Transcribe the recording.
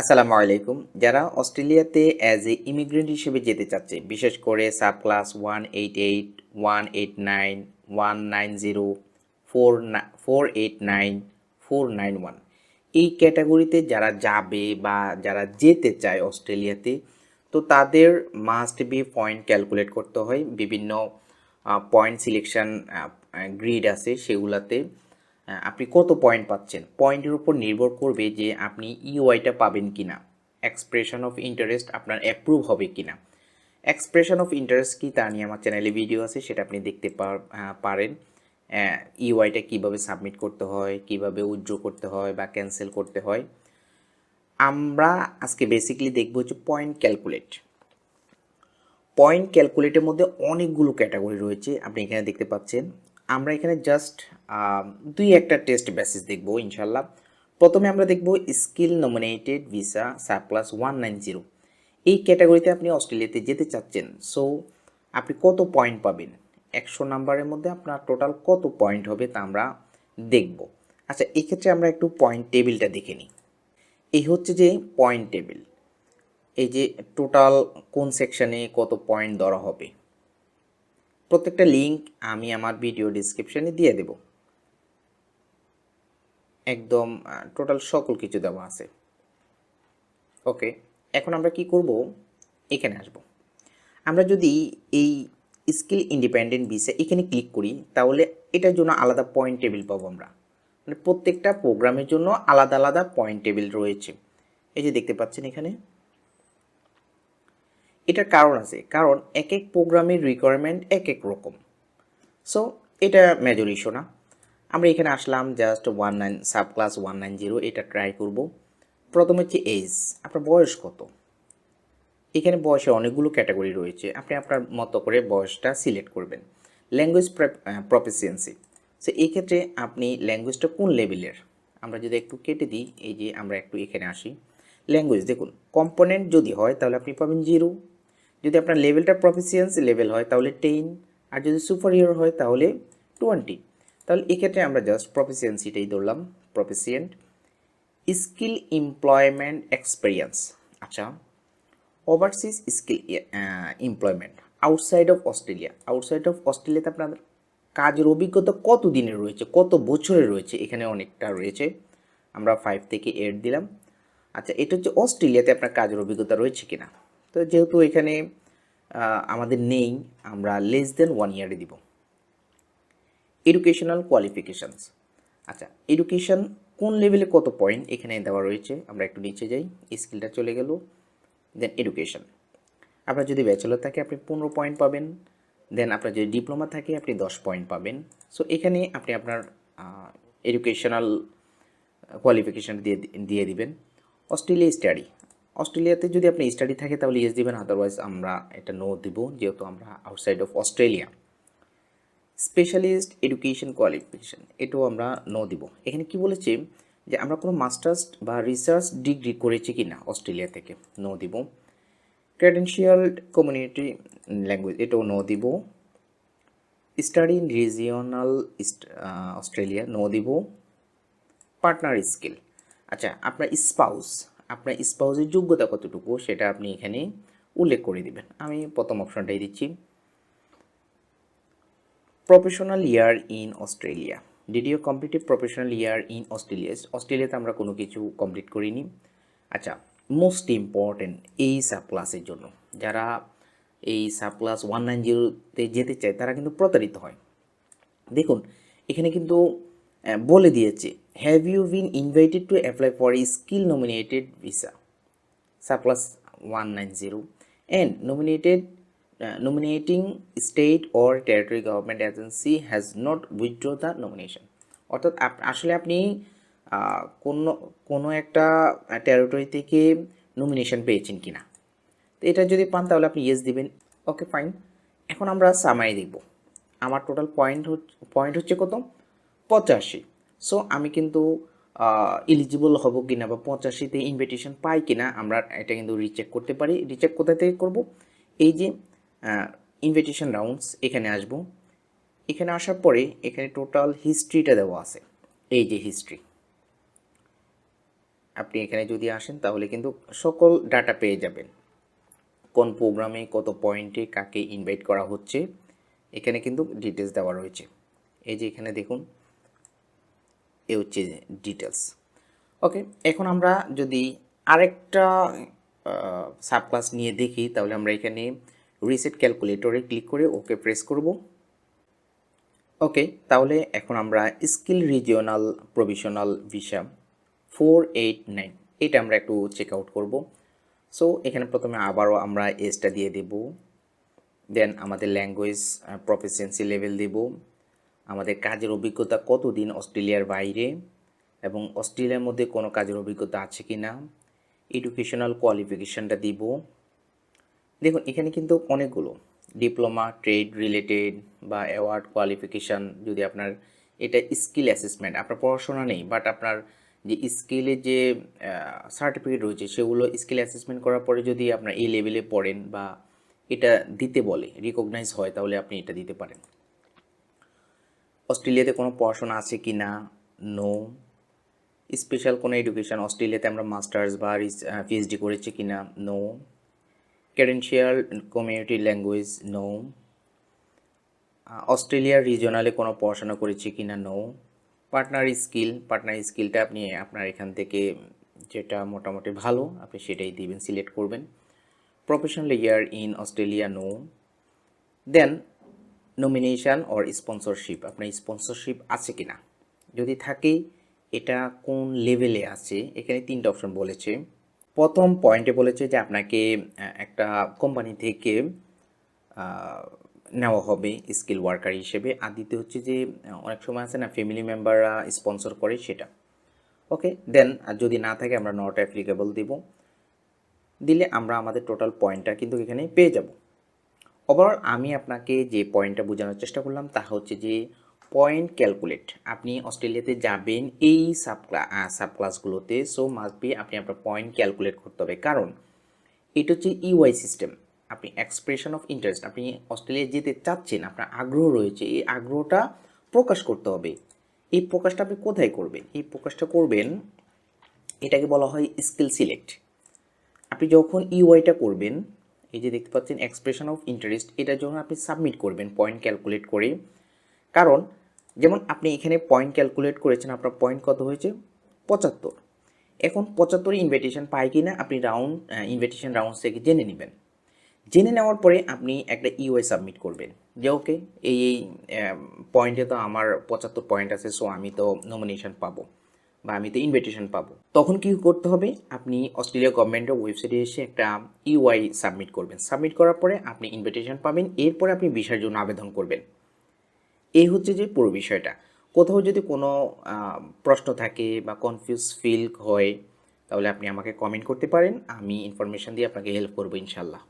আসসালামু আলাইকুম। যারা অস্ট্রেলিয়াতে অ্যাজ এ ইমিগ্রেন্ট হিসেবে যেতে চাচ্ছে, বিশেষ করে sub class one eight eight one eight nine one nine zero four four eight nine four nine one এই ক্যাটাগরিতে যারা যাবে বা যারা যেতে চায় অস্ট্রেলিয়াতে, তো তাদের মাস্ট বি পয়েন্ট ক্যালকুলেট করতে হয়। বিভিন্ন পয়েন্ট সিলেকশন গ্রিড আছে সেগুলাতে। আপনি কত পয়েন্ট পাচ্ছেন? পয়েন্টের উপর নির্ভর করবে যে আপনি ইউআইটা পাবেন কিনা। এক্সপ্রেশন অফ ইন্টারেস্ট আপনার অ্যাপ্রুভ হবে কিনা। এক্সপ্রেশন অফ ইন্টারেস্ট কি তা নিয়ে আমার চ্যানেলে ভিডিও আছে, সেটা আপনি দেখতে পারেন। ইউআইটা কীভাবে সাবমিট করতে হয়, কীভাবে উইথড্র করতে হয় বা ক্যান্সেল করতে হয়। আমরা আজকে বেসিক্যালি দেখব হচ্ছে পয়েন্ট ক্যালকুলেট পয়েন্ট ক্যালকুলেটের মধ্যে অনেকগুলো ক্যাটাগরি রয়েছে, আপনি এখানে দেখতে পাচ্ছেন। আমরা এখানে জাস্ট দুই একটা টেস্ট বেসিস দেখব ইনশাল্লাহ। প্রথমে আমরা দেখব skill nominated visa subclass one nine zero এই ক্যাটাগরিতে আপনি অস্ট্রেলিয়াতে যেতে চাচ্ছেন সো আপনি কত পয়েন্ট পাবেন? একশো নাম্বারের মধ্যে আপনার টোটাল কত পয়েন্ট হবে তা আমরা দেখব। আচ্ছা এক্ষেত্রে আমরা একটু পয়েন্ট টেবিলটা দেখে নিই। এই হচ্ছে যে পয়েন্ট টেবিল এই যে টোটাল কোন সেকশানে কত পয়েন্ট ধরা হবে? প্রত্যেকটা লিংক আমি আমার ভিডিও ডিসক্রিপশনে দিয়ে দেব। একদম টোটাল সকল কিছু দেওয়া আছে। ওকে এখন আমরা কি করব? এখানে আসব। আমরা যদি এই স্কিল ইন্ডিপেন্ডেন্ট ভিসা এখানে ক্লিক করি, তাহলে এটার জন্য আলাদা পয়েন্ট টেবিল পাবো আমরা। মানে প্রত্যেকটা প্রোগ্রামের জন্য আলাদা আলাদা পয়েন্ট টেবিল রয়েছে। এই যে দেখতে পাচ্ছেন এখানে? এটার কারণ আছে। কারণ এক এক প্রোগ্রামের রিকোয়ারমেন্ট এক এক রকম। সো এটা মেজর ইস্যু না আমরা এখানে আসলাম just one nine sub class one nine zero এটা ট্রাই করব। প্রথম হচ্ছে এজ আপনার বয়স কত? এখানে বয়সের অনেকগুলো ক্যাটাগরি রয়েছে। আপনি আপনার মতো করে বয়সটা সিলেক্ট করবেন। ল্যাঙ্গুয়েজ প্রফিসিয়েন্সি সো এই ক্ষেত্রে আপনি ল্যাঙ্গুয়েজটা কোন লেভেলের আমরা যদি একটু কেটে দিই, এই যে আমরা একটু এখানে আসি। ল্যাঙ্গুয়েজ দেখুন কম্পোনেন্ট যদি হয়, তাহলে আপনি পাবেন জিরো যদি আপনার লেভেলটা প্রফিসিয়েন্সি লেভেল হয়, তাহলে টেন আর যদি সুপারিয়র হয়, তাহলে টোয়েন্টি তাহলে এক্ষেত্রে আমরা জাস্ট প্রফিসিয়েন্সিটাই ধরলাম প্রফিসিয়েন্ট স্কিল এমপ্লয়মেন্ট এক্সপিরিয়েন্স আচ্ছা overseas skill employment outside of Australia outside of অস্ট্রেলিয়াতে আপনাদের কাজের অভিজ্ঞতা কত দিনের রয়েছে, কত বছরের রয়েছে, এখানে অনেকটা রয়েছে। আমরা ফাইভ থেকে এইট দিলাম। আচ্ছা এটা হচ্ছে অস্ট্রেলিয়াতে আপনার কাজের অভিজ্ঞতা রয়েছে কিনা? তো যেহেতু এখানে আমাদের নেই, আমরা লেস দেন ওয়ান ইয়ারে দিব। এডুকেশনাল কোয়ালিফিকেশানস আচ্ছা এডুকেশন কোন লেভেলে কত পয়েন্ট এখানে দেওয়া রয়েছে, আমরা একটু নিচে যাই স্কিলটা চলে গেল দেন এডুকেশন আপনার যদি ব্যাচেলর থাকে, আপনি পনেরো পয়েন্ট পাবেন দেন আপনার যদি ডিপ্লোমা থাকে, আপনি দশ পয়েন্ট পাবেন। সো এখানে আপনি আপনার এডুকেশনাল কোয়ালিফিকেশান দিয়ে দিয়ে দিবেন। অস্ট্রেলিয়া স্টাডি অস্ট্রেলিয়াতে যদি আপনি স্টাডি থাকে, তাহলে ইয়েস দিবেন আদারওয়াইজ আমরা এটা নো দিব, যেহেতু আমরা outside of Australia. Specialist education qualification এটাও আমরা নো দিব। এখানে কি বলেছে যে আমরা কোনো মাস্টার্স বা রিসার্চ ডিগ্রি করেছি কি না অস্ট্রেলিয়া থেকে নো দিব। ক্রেডেন্সিয়াল কমিউনিটি ল্যাঙ্গুয়েজ এটাও নো দিব। Study in regional Australia no দিব। পার্টনার স্কিল আচ্ছা আপনার স্পাউস আপনার স্পাউজের যোগ্যতা কতটুকু সেটা আপনি এখানে উল্লেখ করে দিবেন। আমি প্রথম অপশনটাই দিচ্ছি। Professional year in Australia did you completed professional year in Australia অস্ট্রেলিয়াতে আমরা কোনো কিছু কমপ্লিট করিনি। আচ্ছা মোস্ট ইম্পর্টেন্ট এই সাব ক্লাসের জন্য। যারা এই সাব ক্লাস ওয়ান নাইন জিরোতে যেতে চায়, তারা কিন্তু প্রতারিত হয়। দেখুন, এখানে কিন্তু বলে দিয়েছে have you been invited to apply for a skill nominated visa surplus 190 and nominated uh, nominating state or territory government agency has not withdraw the nomination. অর্থাৎ আসলে আপনি কোনো কোনো একটা টেরিটরি থেকে নমিনেশন পেয়েছেন কিনা? তো এটা যদি পান তাহলে আপনি ইয়েস দিবেন। ওকে ফাইন এখন আমরা সামারি দেখব। আমার টোটাল পয়েন্ট পয়েন্ট হচ্ছে কত? পঁচাশি। সো আমি কিন্তু এলিজিবল হব কিনা বা পঁচাশিতে ইনভিটেশন পাই কিনা, আমরা এটা কিন্তু রিচেক করতে পারি। রিচেক কোথা থেকে করব? এই যে ইনভিটেশন রাউন্ডস এখানে আসব। এখানে আসার পরে এখানে টোটাল হিস্ট্রিটা দেওয়া আছে। এই যে হিস্ট্রি আপনি এখানে যদি আসেন, তাহলে কিন্তু সকল ডাটা পেয়ে যাবেন। কোন প্রোগ্রামে কত পয়েন্টে কাকে ইনভাইট করা হচ্ছে, এখানে কিন্তু ডিটেলস দেওয়া রয়েছে। এই যে এখানে দেখুন এ হচ্ছে ডিটেলস ওকে এখন আমরা যদি আরেকটা সাব ক্লাস নিয়ে দেখি, তাহলে আমরা এখানে রিসেট ক্যালকুলেটরে ক্লিক করে ওকে প্রেস করব। ওকে তাহলে এখন আমরা skill regional provisional visa four eight nine এটা আমরা একটু চেক আউট করব। সো এখানে প্রথমে আবারও আমরা এসটা দিয়ে দেব দেন আমাদের ল্যাঙ্গুয়েজ প্রফিসিয়েন্সি লেভেল দেব। আমাদের কাজের অভিজ্ঞতা কতদিন অস্ট্রেলিয়ার বাইরে এবং অস্ট্রেলিয়ার মধ্যে কোনো কাজের অভিজ্ঞতা আছে কি না? এডুকেশনাল কোয়ালিফিকেশানটা দিব। দেখুন, এখানে কিন্তু অনেকগুলো। ডিপ্লোমা ট্রেড রিলেটেড বা অ্যাওয়ার্ড কোয়ালিফিকেশান যদি আপনার এটা স্কিল অ্যাসেসমেন্ট আপনার পড়াশোনা নেই বাট আপনার যে স্কিলে যে সার্টিফিকেট রয়েছে, সেগুলো স্কিল অ্যাসেসমেন্ট করার পরে যদি আপনার এই লেভেলে পড়েন বা এটা দিতে বলে রিকগনাইজ হয়, তাহলে আপনি এটা দিতে পারেন। অস্ট্রেলিয়াতে কোনো পড়াশোনা আছে কি না? নো স্পেশাল কোনো এডুকেশন অস্ট্রেলিয়াতে আমরা মাস্টার্স বা পিএইচডি করেছি কি না? No credential community language no অস্ট্রেলিয়ার রিজনালে কোনো পড়াশোনা করেছি কি না? নো পার্টনার স্কিল পার্টনার স্কিলটা আপনি আপনার এখান থেকে যেটা মোটামুটি ভালো, আপনি সেটাই দিবেন সিলেক্ট করবেন। Professional year in Australia no then nomination or sponsorship আপনার স্পন্সরশিপ আছে কি না যদি থাকে, এটা কোন লেভেলে আছে? এখানে তিনটা অপশন বলেছে। প্রথম পয়েন্টে বলেছে যে আপনাকে একটা কোম্পানি থেকে নেওয়া হবে স্কিল ওয়ার্কার হিসেবে। আর দ্বিতীয় হচ্ছে যে অনেক সময় আছে না ফ্যামিলি মেম্বাররা স্পন্সর করে সেটা। ওকে দেন আর যদি না থাকে, আমরা নট অ্যাপ্লিকেবল দিব। দিলে আমরা আমাদের টোটাল পয়েন্টটা কিন্তু এখানে পেয়ে যাব। ওভারঅল আমি আপনাকে যে পয়েন্টটা বোঝানোর চেষ্টা করলাম, তা হচ্ছে যে পয়েন্ট ক্যালকুলেট আপনি অস্ট্রেলিয়াতে যাবেন এই সাব সাব ক্লাসগুলোতে সো মাস্ট বি আপনি আপনার পয়েন্ট ক্যালকুলেট করতে হবে। কারণ এটা হচ্ছে ইউআই সিস্টেম আপনি এক্সপ্রেশন অফ ইন্টারেস্ট আপনি অস্ট্রেলিয়া যেতে চাচ্ছেন, আপনার আগ্রহ রয়েছে, এই আগ্রহটা প্রকাশ করতে হবে। এই প্রকাশটা আপনি কোথায় করবেন? এই প্রকাশটা করবেন, এটাকে বলা হয় স্কিল সিলেক্ট আপনি যখন ইউআইটা করবেন এই যে দেখতে পাচ্ছেন এক্সপ্রেশন অফ ইন্টারেস্ট এটা যখন আপনি সাবমিট করবেন পয়েন্ট ক্যালকুলেট করে। কারণ, যেমন আপনি এখানে পয়েন্ট ক্যালকুলেট করেছেন, আপনার পয়েন্ট কত হয়েছে? পঁচাত্তর। এখন পঁচাত্তর ইনভিটেশন পায় কি না আপনি রাউন্ড ইনভিটেশন রাউন্ড থেকে জেনে নেবেন। জেনে নেওয়ার পরে আপনি একটা ইউআই সাবমিট করবেন। যে ওকে এই এই পয়েন্টে তো আমার পঁচাত্তর পয়েন্ট আছে সো আমি তো নমিনেশন পাবো। বা আমি তো ইনভিটেশন পাবো। তখন কি করতে হবে? আপনি অস্ট্রেলিয়া গভর্নমেন্টের ওয়েবসাইটে এসে একটা ইউআই সাবমিট করবেন। সাবমিট করার পরে আপনি ইনভিটেশন পাবেন। এরপরে আপনি ভিসার জন্য আবেদন করবেন। এই হচ্ছে যে পুরো বিষয়টা। কোথাও যদি কোনো প্রশ্ন থাকে বা কনফিউজ ফিল হয়, তাহলে আপনি আমাকে কমেন্ট করতে পারেন। আমি ইনফরমেশন দিয়ে আপনাকে হেল্প করব ইনশাল্লাহ।